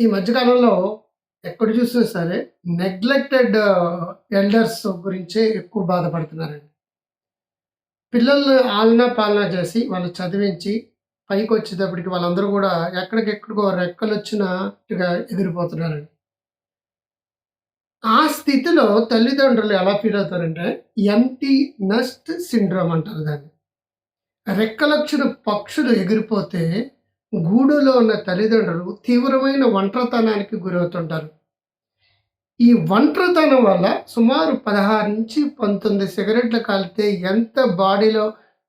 ఈ మధ్యకాలంలో ఎక్కడ చూసినా సరే నెగ్లెక్టెడ్ ఎల్డర్స్ uh, గురించే ఎక్కువ బాధపడుతున్నారండి. పిల్లల్ని ఆలనా పాలనా చేసి, వాళ్ళు చదివించి, పైకి వచ్చేటప్పటికి వాళ్ళందరూ కూడా ఎక్కడికెక్కడికో రెక్కలొచ్చినట్టుగా ఎగిరిపోతున్నారండి. ఆ స్థితిలో తల్లిదండ్రులు ఎలా ఫీల్ అవుతారంటే ఎంటీ నస్ట్ సిండ్రోమ్ అంటారు దాన్ని. రెక్కలొచ్చిన పక్షులు ఎగిరిపోతే, గూడులో ఉన్న తల్లిదండ్రులు తీవ్రమైన ఒంటరితనానికి గురవుతుంటారు. ఈ ఒంటరితనం వల్ల సుమారు 16-19 సిగరెట్లు కాలితే ఎంత బాడీలో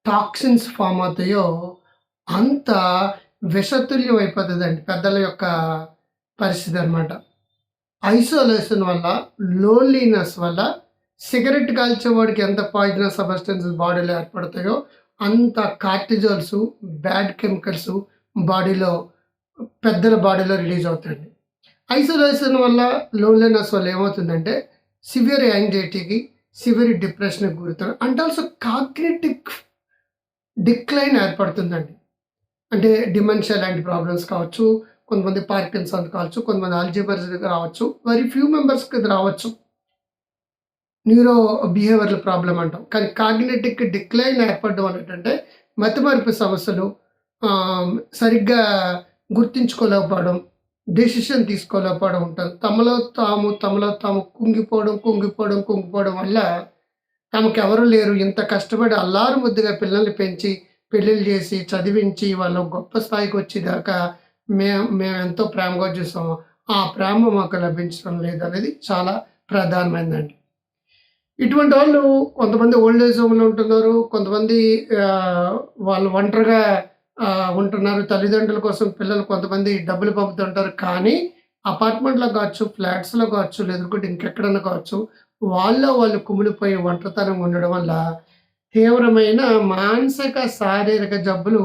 టాక్సిన్స్ ఫామ్ అవుతాయో, అంత విషతుల్యం అయిపోతుందండి పెద్దల యొక్క పరిస్థితి అనమాట ఐసోలేషన్ వల్ల, లోన్‌లీనెస్ వల్ల సిగరెట్ కాల్చేవాడికి ఎంత పాయిజనస్ సబ్‌స్టెన్సెస్ బాడీలో ఏర్పడతాయో, అంత కార్టిజోల్స్, బ్యాడ్ కెమికల్స్ బాడీలో పెద్దల బాడీలో రిలీజ్ అవుతుంది ఐసోలేషన్ వల్ల, లోన్‌లీనెస్ వల్ల ఏమవుతుందంటే, సివియర్ యాంగ్జైటీకి, సివియర్ డిప్రెషన్‌కి గురవుతారు. అండ్ ఆల్సో కాగ్నిటివ్ డిక్లైన్ ఏర్పడుతుందండి. అంటే డిమెన్షియా లాంటి ప్రాబ్లమ్స్ కావచ్చు, కొంతమంది పార్కిన్సన్ కావచ్చు, కొంతమంది ఆల్జీబర్స్ రావచ్చు. వెరీ ఫ్యూ మెంబర్స్‌కి ఇది రావచ్చు. న్యూరో బిహేవియర్ ప్రాబ్లమ్ అంటాం. కానీ కాగ్నెటిక్ డిక్లైన్ ఏర్పడడం అనేటంటే ఏంటంటే, మతిమరుపు సమస్యలు, సరిగ్గా గుర్తించుకోలేకపోవడం డెసిషన్ తీసుకోలేకపోవడం ఉంటుంది. తమలో తాము, తమలో తాము కుంగిపోవడం, కుంగిపోవడం, కుంగిపోవడం వల్ల తమకెవరూ లేరు. ఇంత కష్టపడి అల్లారు ముద్దుగా పిల్లల్ని పెంచి, పెళ్ళిళ్ళు చేసి, చదివించి, వాళ్ళు గొప్ప స్థాయికి వచ్చేదాకా మేము మేము ఎంతో ప్రేమగా చూసాము. ఆ ప్రేమ మాకు లభించడం లేదనేది చాలా ప్రధానమైనదండి. ఇటువంటి వాళ్ళు కొంతమంది ఓల్డ్ ఏజ్ హోమ్‌లో ఉంటున్నారు. కొంతమంది వాళ్ళు ఒంటరిగా ఉంటున్నారు. తల్లిదండ్రుల కోసం పిల్లలు కొంతమంది డబ్బులు పంపుతుంటారు. కానీ అపార్ట్మెంట్‌లో కావచ్చు, ఫ్లాట్స్‌లో కావచ్చు, లేదంటే ఇంకెక్కడన్నా కావచ్చు, వాళ్ళ వాళ్ళు కుమిలిపోయి ఒంటరితనం ఉండడం వల్ల తీవ్రమైన మానసిక, శారీరక జబ్బులు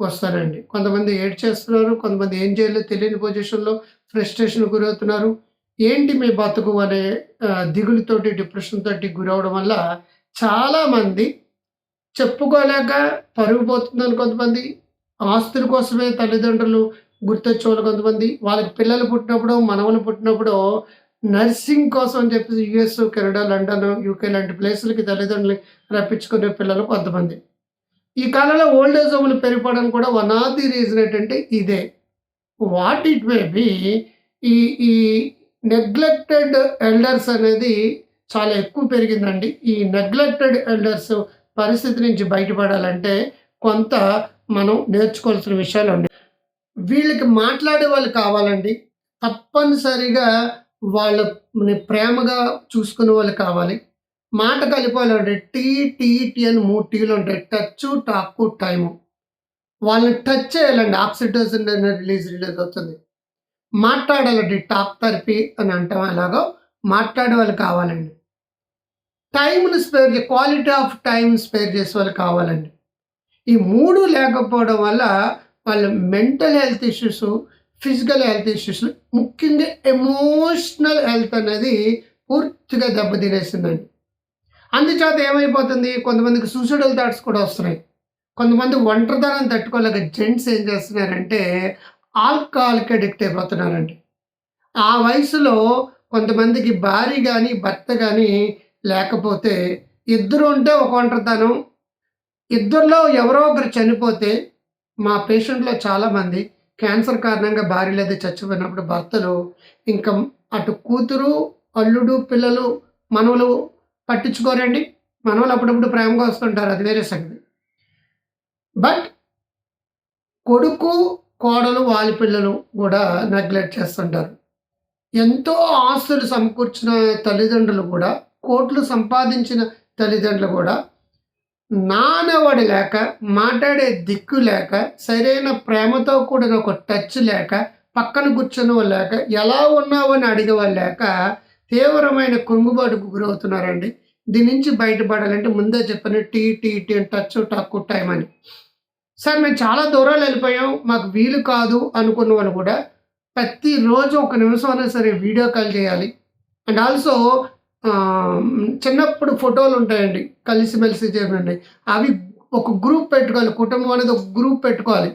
వస్తారండి. కొంతమంది ఏడ్ చేస్తున్నారు కొంతమంది ఏం చేయాలో తెలియని పొజిషన్‌లో ఫ్రస్ట్రేషన్‌కి గురవుతున్నారు. ఏంటి మీ బతుకు అనే దిగులుతోటి దిగులుతోటి, డిప్రెషన్‌తోటి గురవడం వల్ల చాలామంది చెప్పుకోలేక పరుగుపోతుందని కొంతమంది, ఆస్తుల కోసమే తల్లిదండ్రులు గుర్తొచ్చేవాళ్ళు కొంతమంది, వాళ్ళకి పిల్లలు పుట్టినప్పుడు మనవలు పుట్టినప్పుడు నర్సింగ్ కోసం అని చెప్పేసి యూఎస్, కెనడా, లండన్, యూకే లాంటి ప్లేసులకి తల్లిదండ్రులు రప్పించుకునే పిల్లలు కొంతమంది. ఈ కాలంలో ఓల్డ్ ఏజ్ హోమ్‌లు పెరిగిపోవడం కూడా వన్ ఆఫ్ ది రీజన్ ఏంటంటే ఇదే. వాట్ ఇట్ మే బి ఈ ఈ నెగ్లెక్టెడ్ ఎల్డర్స్ అనేది చాలా ఎక్కువ పెరిగిందండి. ఈ నెగ్లెక్టెడ్ ఎల్డర్స్ పరిస్థితి నుంచి బయటపడాలంటే కొంత మనం నేర్చుకోవాల్సిన విషయాలు అండి వీళ్ళకి మాట్లాడే వాళ్ళు కావాలండి. తప్పనిసరిగా వాళ్ళని ప్రేమగా చూసుకునే వాళ్ళు కావాలి. మాట కలిపాలంటే టీ, టీ, టీ అని మూడు టీలు ఉంటాయి. Touch, talk, time. వాళ్ళని టచ్ చేయాలండి. ఆక్సిటోసిన్ రిలీజ్ రిలీజ్ అవుతుంది. మాట్లాడాలండి. టాక్ థెరపీ అని అంటాం ఎలాగో మాట్లాడే వాళ్ళు కావాలండి. టైంని స్పేర్ చే క్వాలిటీ ఆఫ్ టైం స్పేర్ చేసే వాళ్ళు కావాలండి. ఈ మూడు లేకపోవడం వల్ల వాళ్ళ mental health issues, physical health issues, ముఖ్యంగా ఎమోషనల్ హెల్త్ అనేది పూర్తిగా దెబ్బతినేసిందండి. అందుచేత ఏమైపోతుంది కొంతమందికి సూసైడల్ థాట్స్ కూడా వస్తున్నాయి. కొంతమంది ఒంటరితనం తట్టుకోలేక జెంట్స్ ఏం చేస్తున్నారంటే ఆల్కహాల్‌కి అడిక్ట్ అయిపోతున్నారండి. ఆ వయసులో కొంతమందికి భార్య కానీ భర్త కానీ లేకపోతే ఇద్దరు ఉంటే ఒక ఒంటరితనం. ఇద్దరిలో ఎవరో ఒకరు చనిపోతే మా పేషెంట్‌లో చాలామంది క్యాన్సర్ కారణంగా భార్య లేదా చచ్చిపోయినప్పుడు భర్తలు ఇంకా అటు కూతురు, అల్లుడు, పిల్లలు, మనవలు పట్టించుకోరండి. మనవలు అప్పుడప్పుడు ప్రేమగా వస్తుంటారు. అది వేరే సంగతి. బట్ కొడుకు, కోడలు వాళ్ళ పిల్లలు కూడా నెగ్లెక్ట్ చేస్తుంటారు. ఎంతో ఆస్తులు సమకూర్చిన తల్లిదండ్రులు కూడా, కోట్లు సంపాదించిన తల్లిదండ్రులు కూడా నానెవడు లేక, మాట్లాడే దిక్కు లేక, సరైన ప్రేమతో కూడిన ఒక టచ్ లేక, పక్కన కూర్చున్నవాళ్ళు లేక, ఎలా ఉన్నావు అని అడిగేవాళ్ళు లేక తీవ్రమైన కుంగుబాటుకు గురవుతున్నారండి. దీని నుంచి బయటపడాలంటే ముందే చెప్పాను టీ, టీ, టీ అని టచ్, టక్కు టైం అని. సార్ మేము చాలా దూరాలు వెళ్ళిపోయాం. మాకు వీలు కాదు అనుకున్న వాళ్ళు కూడా ప్రతిరోజు ఒక నిమిషం అయినా సరే వీడియో కాల్ చేయాలి. అండ్ ఆల్సో చిన్నప్పుడు ఫోటోలు ఉంటాయండి. కలిసిమెలిసి చేయండి. అవి ఒక గ్రూప్ పెట్టుకోవాలి. కుటుంబం అనేది ఒక గ్రూప్ పెట్టుకోవాలి.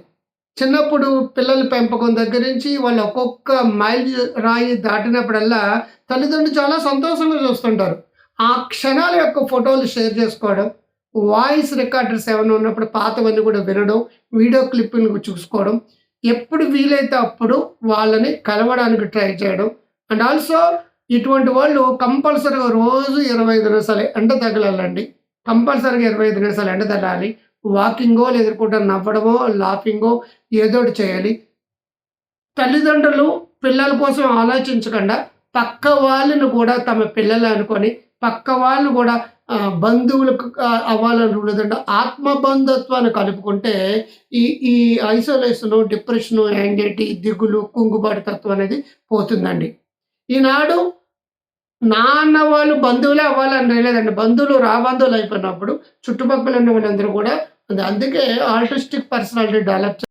చిన్నప్పుడు పిల్లల పెంపకం దగ్గర నుంచి వాళ్ళు ఒక్కొక్క మైల్ రాయి దాటినప్పుడల్లా తల్లిదండ్రులు చాలా సంతోషంగా చూస్తుంటారు. ఆ క్షణాల యొక్క ఫోటోలు షేర్ చేసుకోవడం, వాయిస్ రికార్డర్స్ ఏమైనా ఉన్నప్పుడు పాతవన్నీ కూడా వినడం, వీడియో క్లిప్పింగ్ చూసుకోవడం, ఎప్పుడు వీలైతే అప్పుడు వాళ్ళని కలవడానికి ట్రై చేయడం. అండ్ ఆల్సో ఇటువంటి వాళ్ళు కంపల్సరీగా రోజు 25 నిమిషాలు ఎండ తగలాలండి. కంపల్సరీగా 25 నిమిషాలు ఎండ తగలాలి. వాకింగో లేదుకుంటే నవ్వడమో, లాఫింగో ఏదోటి చేయాలి. తల్లిదండ్రులు పిల్లల కోసం ఆలోచించకుండా పక్క వాళ్ళని కూడా తమ పిల్లలు అనుకొని పక్క వాళ్ళు కూడా బంధువులకు అవ్వాలని లేదంటే ఆత్మ బంధుత్వాన్ని కలుపుకుంటే ఈ ఈ ఐసోలేషను, డిప్రెషను, యాంగ్జైటీ, దిగులు, కుంగుబాటు తత్వం అనేది పోతుందండి. ఈనాడు నాన్న వాళ్ళు బంధువులే అవ్వాలని లేదండి. బంధువులు రాబంధువులు అయిపోయినప్పుడు చుట్టుపక్కల ఉన్న వాళ్ళందరూ కూడా అందుకే ఆల్టిస్టిక్ పర్సనాలిటీ డెవలప్